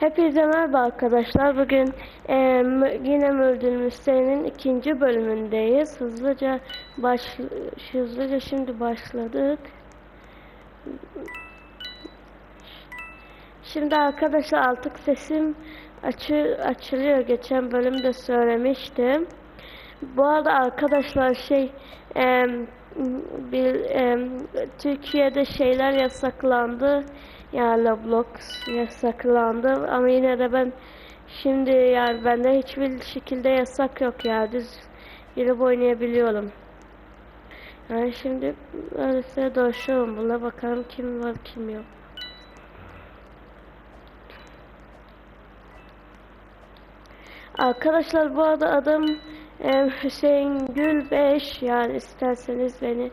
Hepinize merhaba arkadaşlar. Bugün m- yine Murder Mystery'nin ikinci bölümündeyiz. Hızlıca baş hızlıca şimdi başladık. Şimdi arkadaşlar artık sesim açı açılıyor. Geçen bölümde söylemiştim. Bu arada arkadaşlar şey em, bir em, Türkiye'de şeyler yasaklandı. Yani Roblox yasaklandı ama yine de ben şimdi yani bende hiçbir şekilde yasak yok ya düz girip oynayabiliyorum. Yani şimdi öylesine dolaşıyorum buna bakalım kim var kim yok. Arkadaşlar bu arada adım em, Hüseyin Gül 5 yani isterseniz beni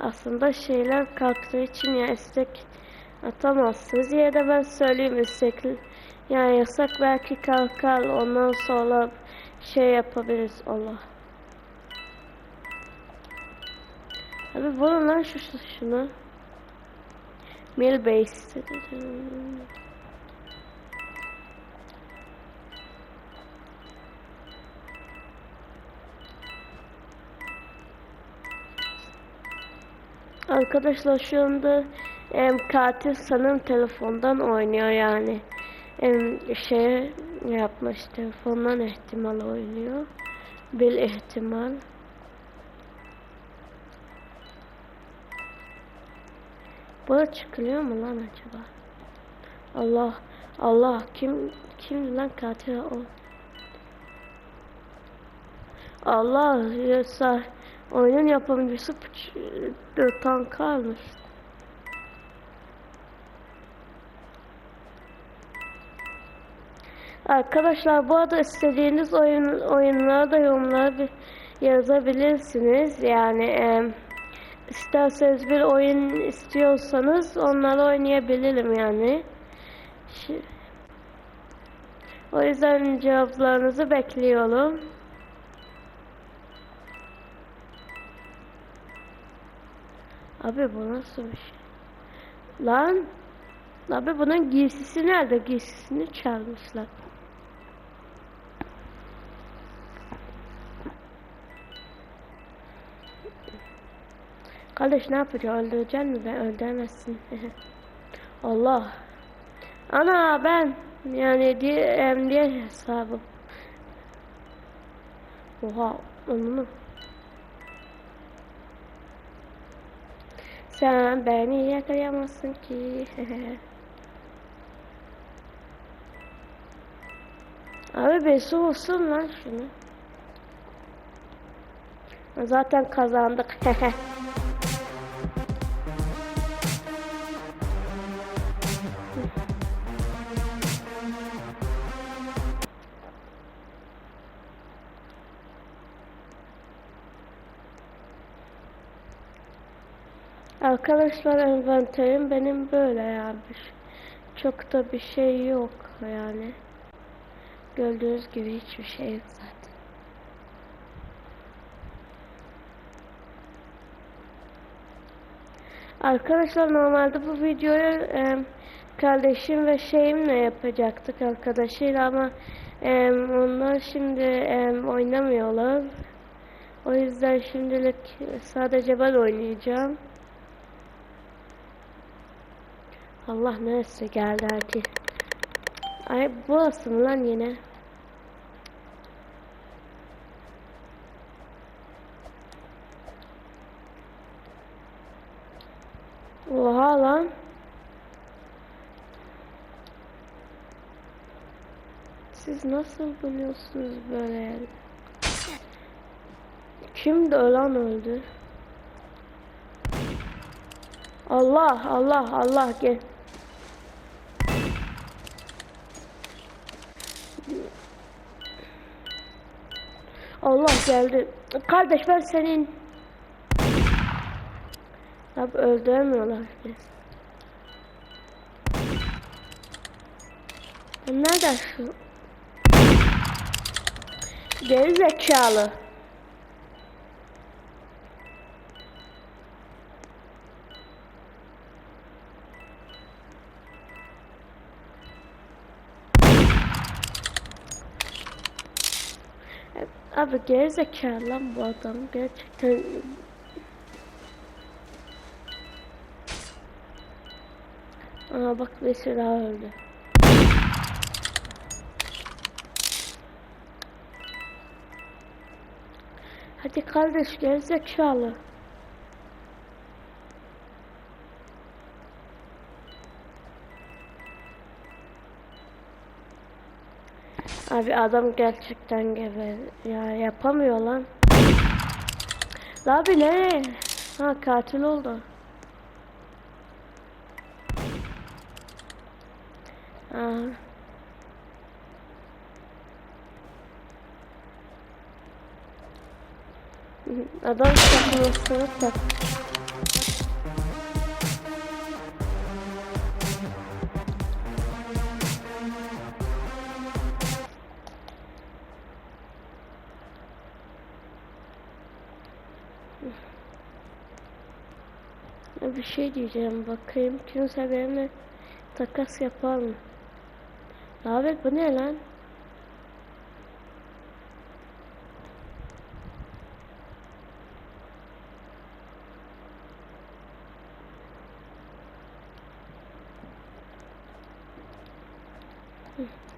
aslında şeyler kalktığı için ya istek atamazsınız. Yine de ben söyleyeyim istek yani yasak belki kalkar ondan sonra şey yapabiliriz Allah. Abi bulun lan şu şu- şunu. Milbase. Arkadaşlar şu anda em, katil sanırım telefondan oynuyor yani. Em, şey yapmış telefondan ihtimal oynuyor. Bir ihtimal. Burada çıkılıyor mu lan acaba? Allah Allah kim kim lan katil o? Allah yoksa oyunun yapımcısı tank almış. Arkadaşlar bu arada istediğiniz oyun oyunlara da yorumlara yazabilirsiniz. Yani e, isterseniz bir oyun istiyorsanız onları oynayabilirim yani. O yüzden cevaplarınızı bekliyorum. Abi bu nasıl bir şey? Lan Abi bunun giysisi nerede? Giysisini çalmışlar. Kardeş ne yapacak? Öldüreceksin mi? Ben öldüremezsin. Allah. Ana ben yani diye emniyet hesabım. Oha onu? Sen beni yakalayamazsın ki. Abi su olsun lan şunu. Zaten kazandık. Arkadaşlar envanterim benim böyle yani. Çok da bir şey yok yani. Gördüğünüz gibi hiçbir şey yok zaten. Arkadaşlar normalde bu videoyu e, kardeşim ve şeyimle yapacaktık arkadaşıyla ama e, onlar şimdi e, oynamıyorlar. O yüzden şimdilik sadece ben oynayacağım. Allah neresi geldi herkes. Ay burası mı lan yine? Oha lan. Siz nasıl buluyorsunuz böyle yani? Kimdi ölen öldü? Allah Allah Allah gel. Allah geldi. Kardeş ben senin. Abi öldüremiyorlar ki. Nerede şu? Geri zekalı. Abi gerizekalı lan bu adam gerçekten. Aa bak daha öldü. Hadi kardeş gerizekalı. Abi adam gerçekten geber ya yapamıyor lan. La Abi ne? Ha katil oldu. Aa. Adam takmasını tak. Diyeceğim bakayım kimse benimle takas yapar mı? Abi bu ne lan?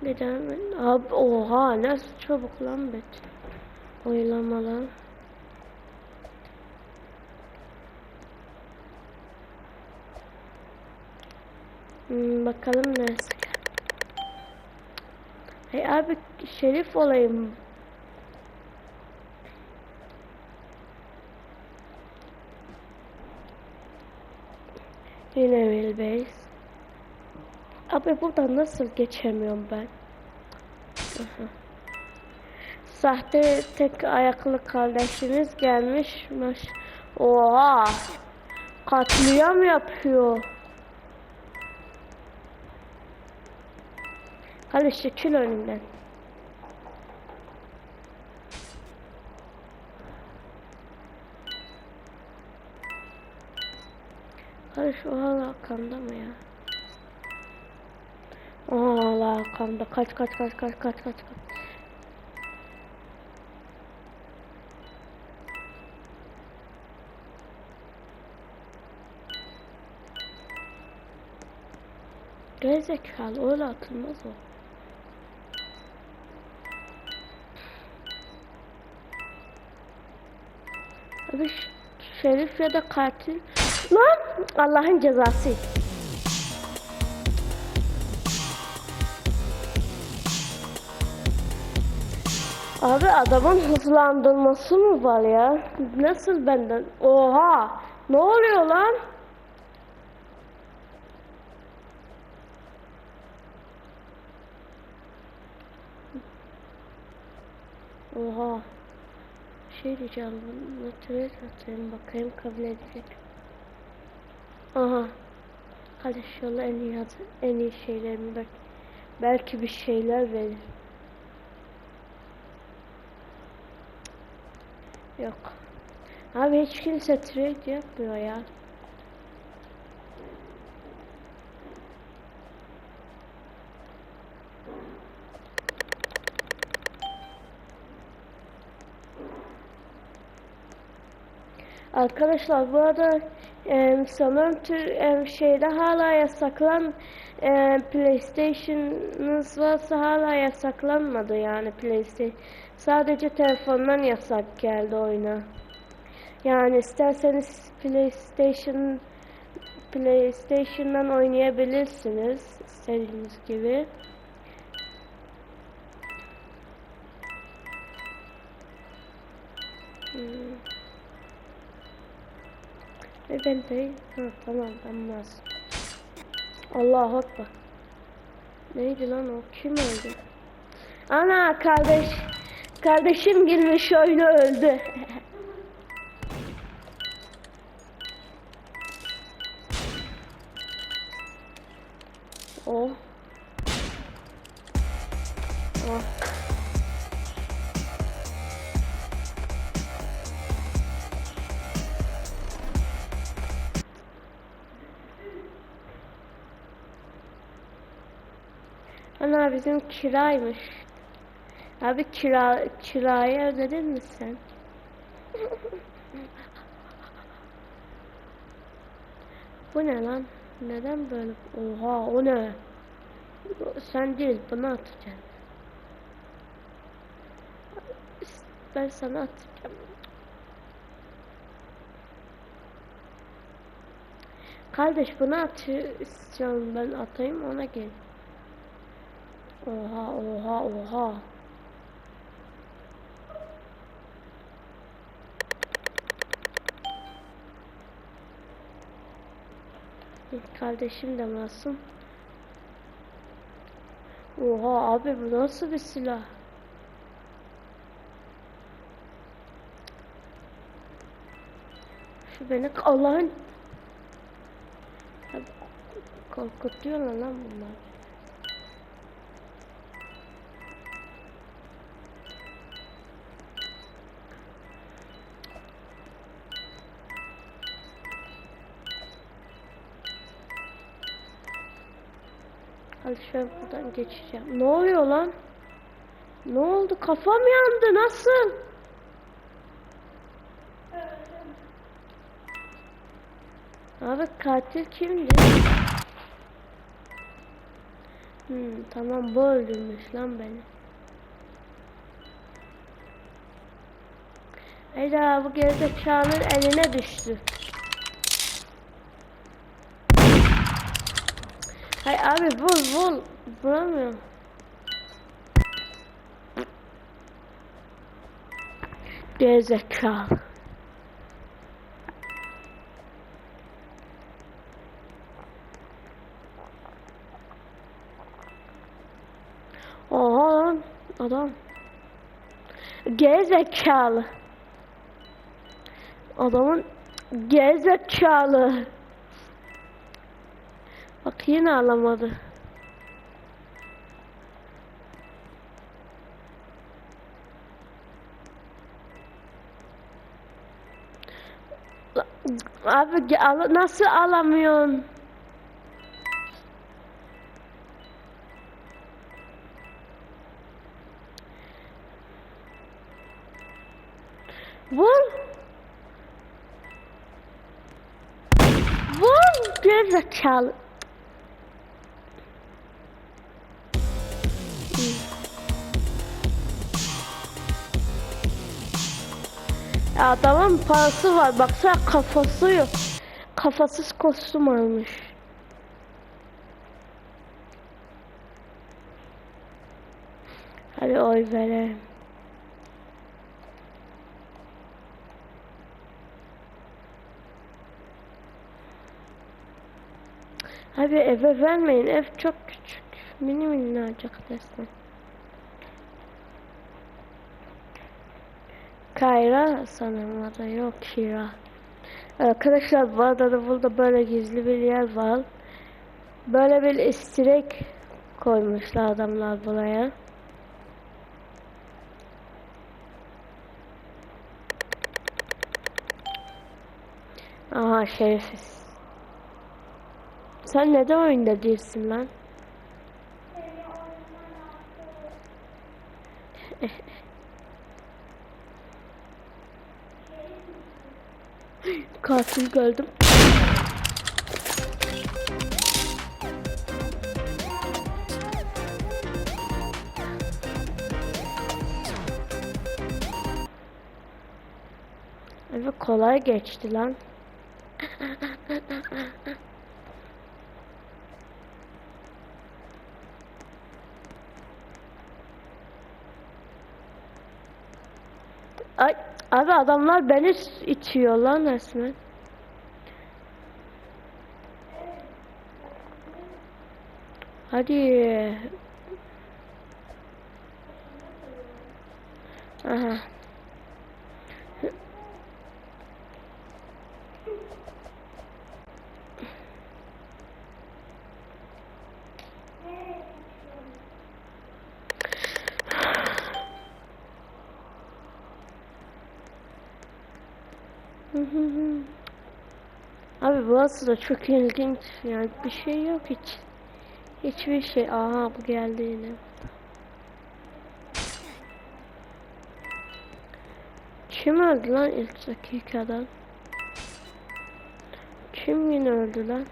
Neden? Abi oha nasıl çabuk lan bet. Oylama bakalım neresi? Hey abi şerif olayım. Yine Wilbase. Abi buradan nasıl geçemiyorum ben? Sahte tek ayaklı kardeşimiz gelmiş. Oha! Katliam yapıyor. Kardeş çekil önümden. Kardeş o hala arkamda mı ya? Aa hala arkamda. Kaç kaç kaç kaç kaç kaç kaç. Gerizekalı öyle atılmaz o. Abi şerif ya da katil. Lan Allah'ın cezası. Abi adamın hızlandırması mı var ya? Nasıl benden? Oha! Ne oluyor lan? Oha. Şey diyeceğim. Bunu trade atayım bakayım kabul edecek. Aha. Hadi şöyle en iyi at- en iyi şeylerimi bak. Belki bir şeyler verir. Yok. Abi hiç kimse trade yapmıyor ya. Arkadaşlar bu arada e, sanırım tür e, şeyde hala yasaklan e, PlayStation'ınız varsa hala yasaklanmadı yani PlayStation. Sadece telefondan yasak geldi oyuna. Yani isterseniz PlayStation PlayStation'dan oynayabilirsiniz istediğiniz gibi. Ve ben de ha, tamam olmaz. Allah Ekber. Neydi lan o? Kim öldü? Ana kardeş. Kardeşim girmiş oyunu öldü. Oh. Bizim kiraymış. Abi kira kirayı ödedin mi sen? Bu ne lan? Neden böyle? Oha o ne? Sen değil bunu atacaksın. Ben sana atacağım. Kardeş bunu atacağım ben atayım ona gel. Oha oha oha. Kardeşim de masum. Oha abi bu nasıl bir silah? Şu beni Allah'ın korkutuyorlar lan bunlar. Hadi şöyle buradan geçeceğim. Ne oluyor lan? Ne oldu? Kafam yandı. Nasıl? Abi katil kimdi? Hmm, tamam bu öldürmüş lan beni. Hayda bu gerizekalı'nın eline düştü. Hay abi vur vur. Vuramıyorum. Gerizekalı. Oha lan adam. Gerizekalı. Adamın gerizekalı. Yine alamadı. Abi al- nasıl alamıyorsun? Vur. Vur gerizekalı. Adamın parası var. Baksana kafası yok. Kafasız kostüm almış. Hadi oy verelim. Abi eve vermeyin. Ev çok küçük. Mini minnacık resmen. Kayra sanırım adı yok Kira. Arkadaşlar bu adada burada böyle gizli bir yer var. Böyle bir istirek koymuşlar adamlar buraya. Aha şerifiz. Sen neden oyunda değilsin lan? Katil gördüm. Evet kolay geçti lan. Ay abi adamlar beni itiyor lan resmen. Hadi. Aha. Burası da çok ilginç yani bir şey yok hiç. Hiçbir şey. Aha bu geldi yine. Kim öldü lan ilk dakikadan? Kim yine öldü lan?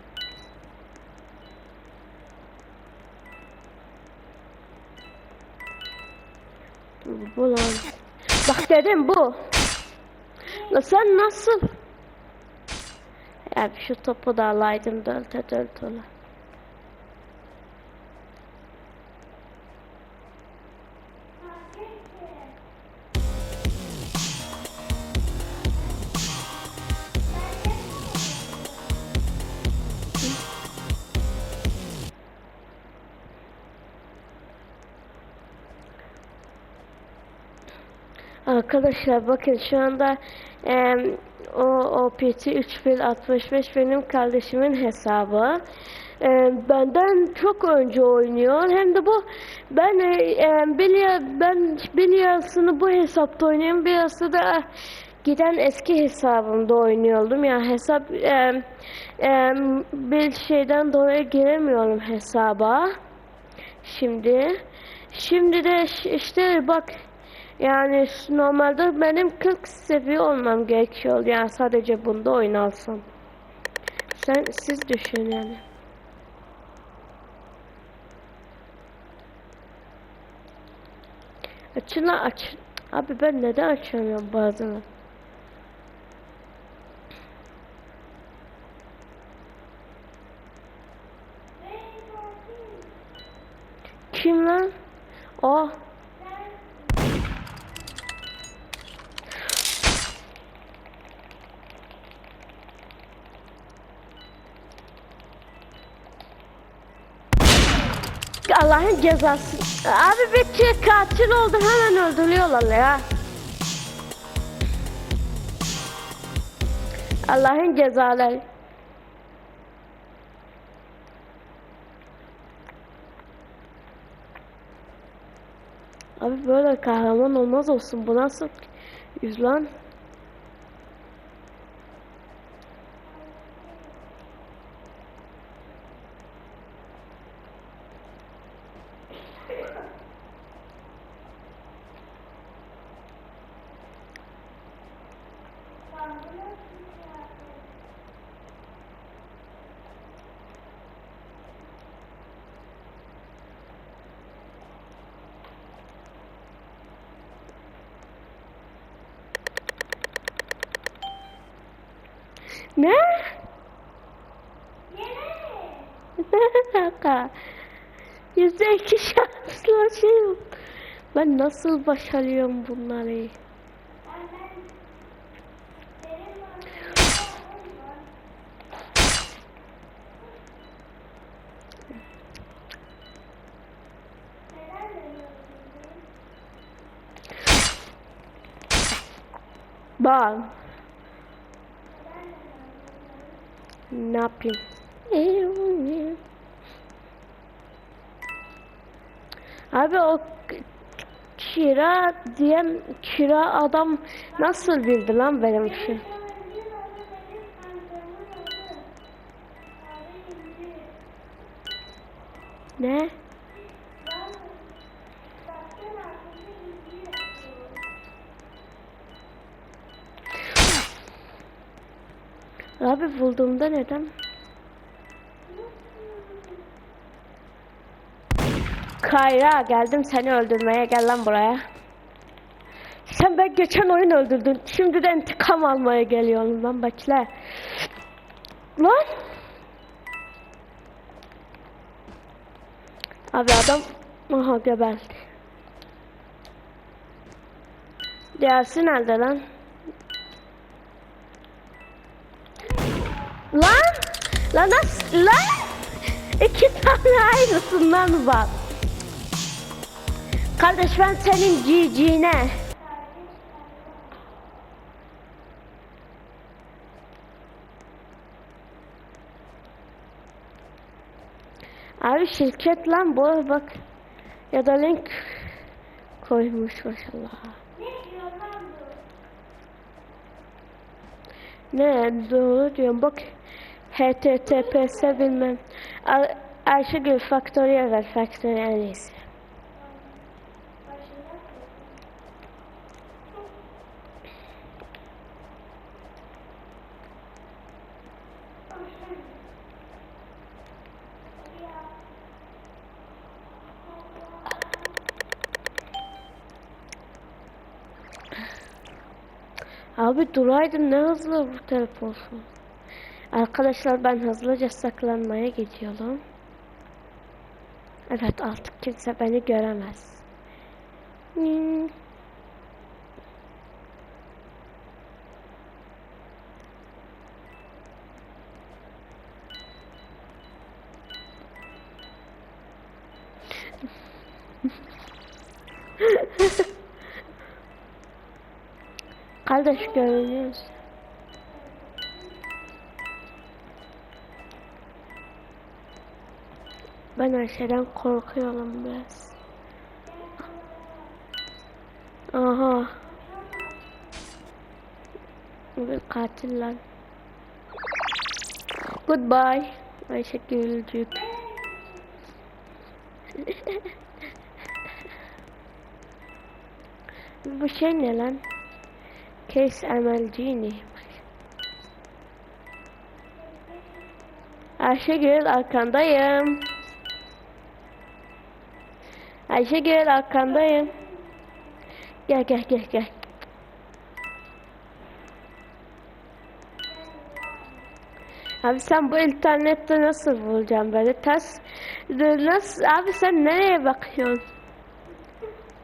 Bu lan. Bak dedim bu. La sen nasıl? Ya şu topu da alaydım dölte dölte ola. Arkadaşlar bakın şu anda em, o OPT 3065 benim kardeşimin hesabı. Em, benden çok önce oynuyor. Hem de bu ben e, biliyor ben biliyorsun bu hesapta oynuyorum. Biraz da giden eski hesabımda oynuyordum. Ya hesap em, em, bir şeyden dolayı giremiyorum hesaba. Şimdi şimdi de işte bak yani normalde benim 40 seviye olmam gerekiyor. Yani sadece bunda oynalsam. Sen siz düşün yani. Açın aç. Abi ben neden açamıyorum bazen? Kim lan? O. Allah'ın cezası. Abi bir şey katil oldu hemen öldürüyorlar ya. Allah'ın cezaları. Abi böyle kahraman olmaz olsun. Bu nasıl yüz lan? Ne? Ne alaka? Yüzde iki şanslı şey yok. Ben nasıl başarıyorum bunları? Bak. Ne yapayım? Abi o kira diyen kira adam nasıl bildi lan benim şey? Ne? Abi bulduğumda neden? Kayra geldim seni öldürmeye gel lan buraya. Sen ben geçen oyun öldürdün. Şimdi de intikam almaya geliyorum lan bekle. Lan. Abi adam aha geberdi. Diğersi nerede lan? Lan! Lan nasıl? Lan! İki tane aynısından var. Kardeş ben senin cicine. Abi şirket lan bu bak. Ya da link koymuş maşallah. Ne doğru diyorum bak. HTTPS bilmem. Ay Ayşegül Factory'e ver. Factory en. Abi duraydın ne hızlı bu telefon. Arkadaşlar ben hızlıca saklanmaya gidiyorum. Evet artık kimse beni göremez. Hmm. Kardeş görünüyoruz. Ben her şeyden korkuyorum biraz. Aha. Bir katil lan. Goodbye. Ayşe Gülcük. Bu şey ne lan? Case MLG'ni. Ayşegül arkandayım. Ayşegül arkandayım. Gel gel gel gel. Abi sen bu internette nasıl bulacaksın böyle ters nasıl abi sen nereye bakıyorsun?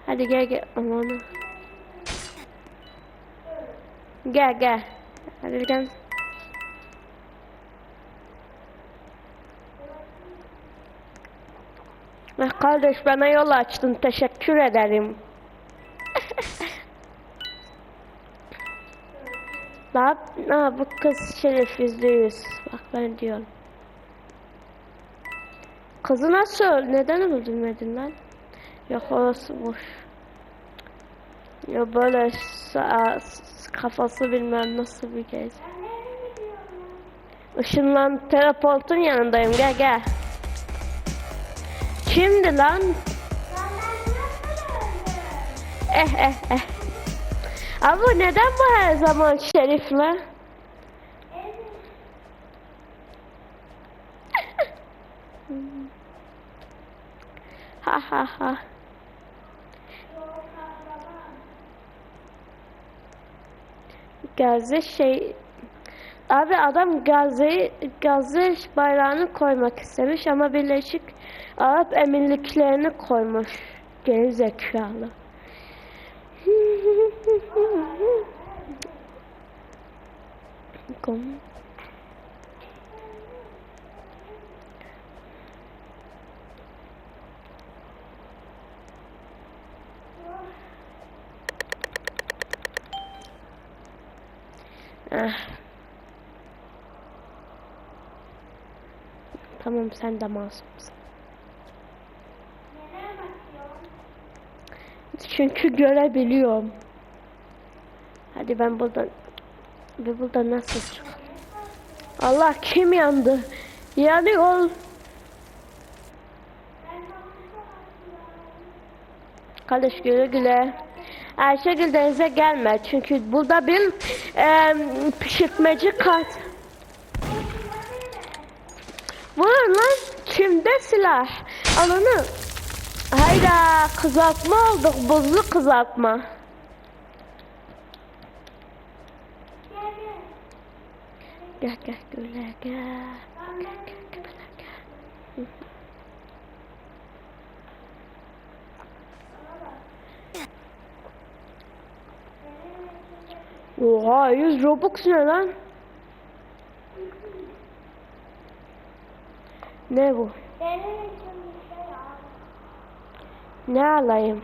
Hadi gel gel aman. Gel gel. Hadi gel. Kardeş bana yol açtın teşekkür ederim. Bak, ha, bu kız şeref yüz. Bak ben diyorum. Kızı nasıl? Neden öldürmedin lan? Yok orası boş. Ya böyle kafası bilmem nasıl bir gez. Işınlan teleportun yanındayım gel gel. Şimdi lan. Eh eh eh. Ama neden bu her zaman şerifle? ha ha ha. Gazze şey Abi adam Gazze Gazze bayrağını koymak istemiş ama Birleşik Arap Emirliklerini koymuş. Geri zekalı. Ah. Tamam sen de masumsun. Çünkü görebiliyorum. Hadi ben buradan ve buradan nasıl çık? Allah kim yandı? Yanıyor. Kardeş güle güle. Ayşegül denize gelme çünkü burada bir e, pişirtmeci kat. Vur lan kimde silah? Alını. Hayda kızartma olduk buzlu kızartma. Gel gel güle gel. Gel gel gel gel. Oha 100 Robux ne lan? Ne bu? Ne alayım?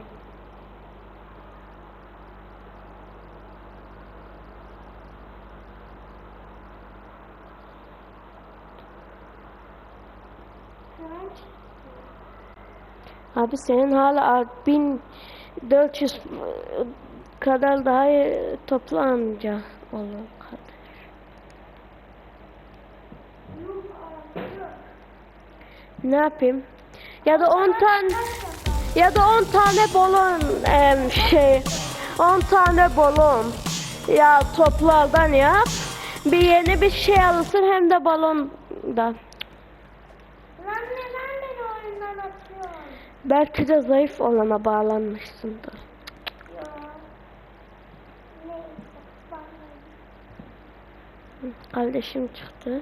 Abi senin hala 1400 kadar daha toplanınca olur kardeş. Ne yapayım? Ya da 10 tane ya da 10 tane balon em, şey 10 tane balon ya toplardan yap. Bir yeni bir şey alırsın hem de balondan. Lan neden beni oyundan atıyorsun? Belki de zayıf olana bağlanmışsındır. Kardeşim çıktı.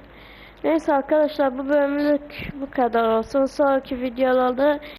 Neyse arkadaşlar bu bölümlük bu kadar olsun. Sonraki videolarda